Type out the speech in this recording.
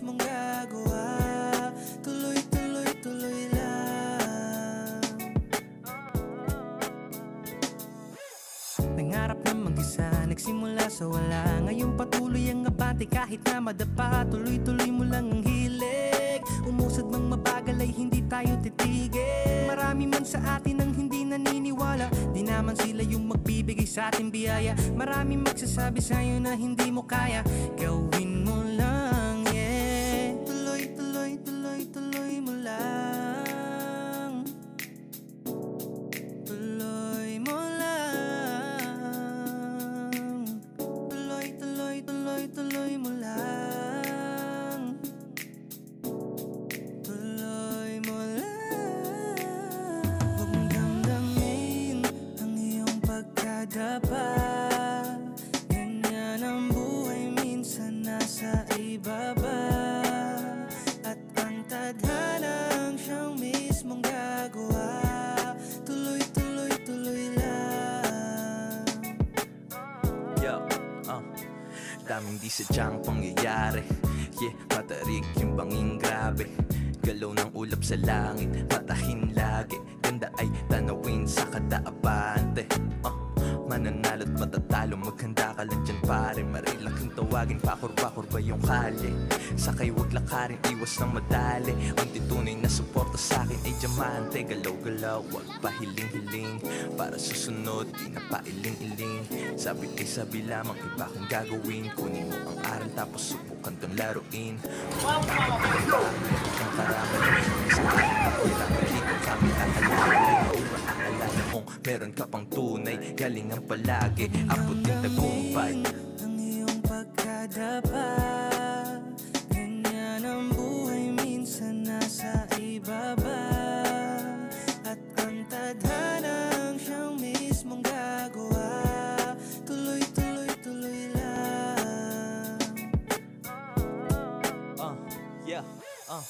mismong gagawa. Tuloy, tuloy, tuloy lang. Nangarap na mag-isa, nagsimula sa wala. Ngayon patuloy ang abante kahit na madapa. Tuloy-tuloy mo lang ang hilig. Umusad mang mabagal ay hindi tayo titigil. Marami man sa atin ang yung magbibigay sa ating biyaya. Marami magsasabi sa'yo na hindi mo kaya. Gawin mo lang, yeah. Tuloy, tuloy, tuloy, tuloy di sadyang pangyayari. Yeah, matarik yung banging grabe. Galaw ng ulap sa langit, matahin lagi. Ganda ay tanawin sa kada abante uh, Mananalo't matatalo, maghanda tawagin, pakur-pakur ba yung kali Sakay wag lakarin, iwas ng madali Ang titunay na suporta sa akin ay diamante Galaw-galaw, wag pa hiling-hiling Para susunod, di na pa iling-iling Sabi kay sabi lamang, iba kang gagawin Kunin mo ang aral tapos subukan tong laruin Ang karami sa akin Pakirapan, di ko kami akalala Alala mong meron ka pang tunay Galingan palagi, abutin tagumpay ang iyong pagkadapa Ganyan ang buhay minsan nasa ibaba. At ang tadhana ang siyang mismong gagawa. Tuloy, tuloy, tuloy lang. Uh, yeah, uh